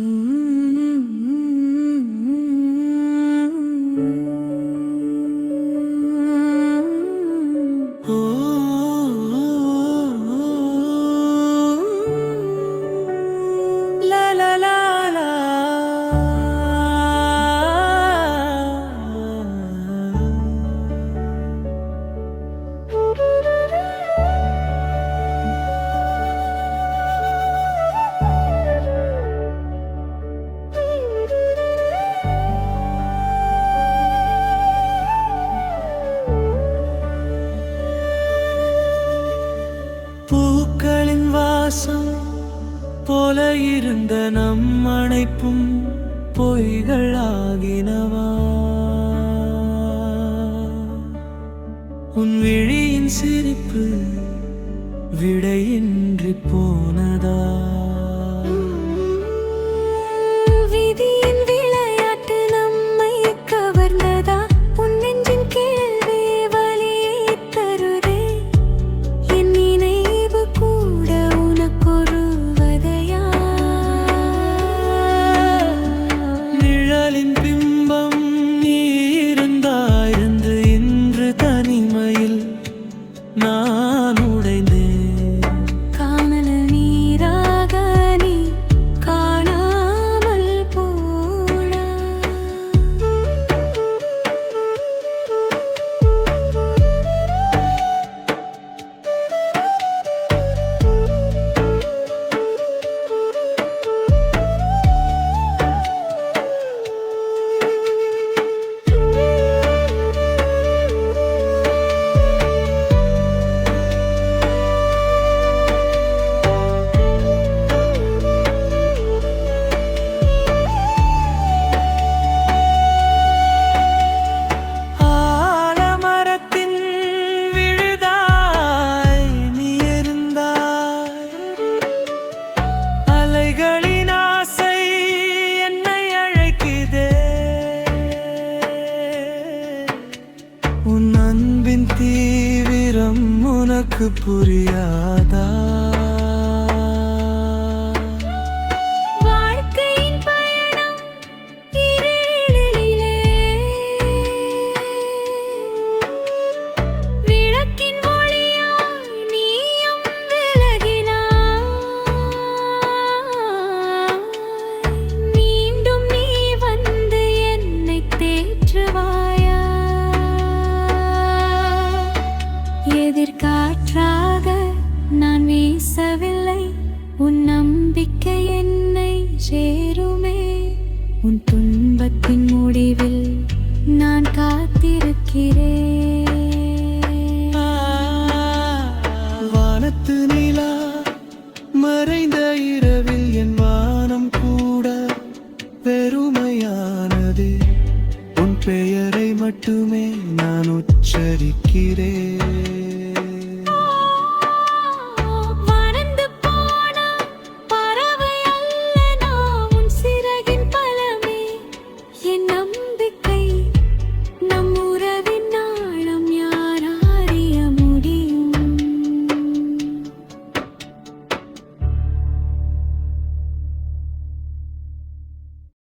La la la பாசம் போல இருந்த நம் அணைப்பும் பொய்களாகினவா? உன் விழியின் சிரிப்பு விடையின்றி போன அன்பின் தீவிரம் உனக்கு புரியாதா? சேருமே. உன் துன்பத்தின் முடிவில் நான் காத்திருக்கிறேன். வானத்து நிலா மறைந்த இரவில் என் வானம் கூட வெறுமையானது. உன் பெயரை மட்டுமே நான் உச்சரிக்கிறேன்.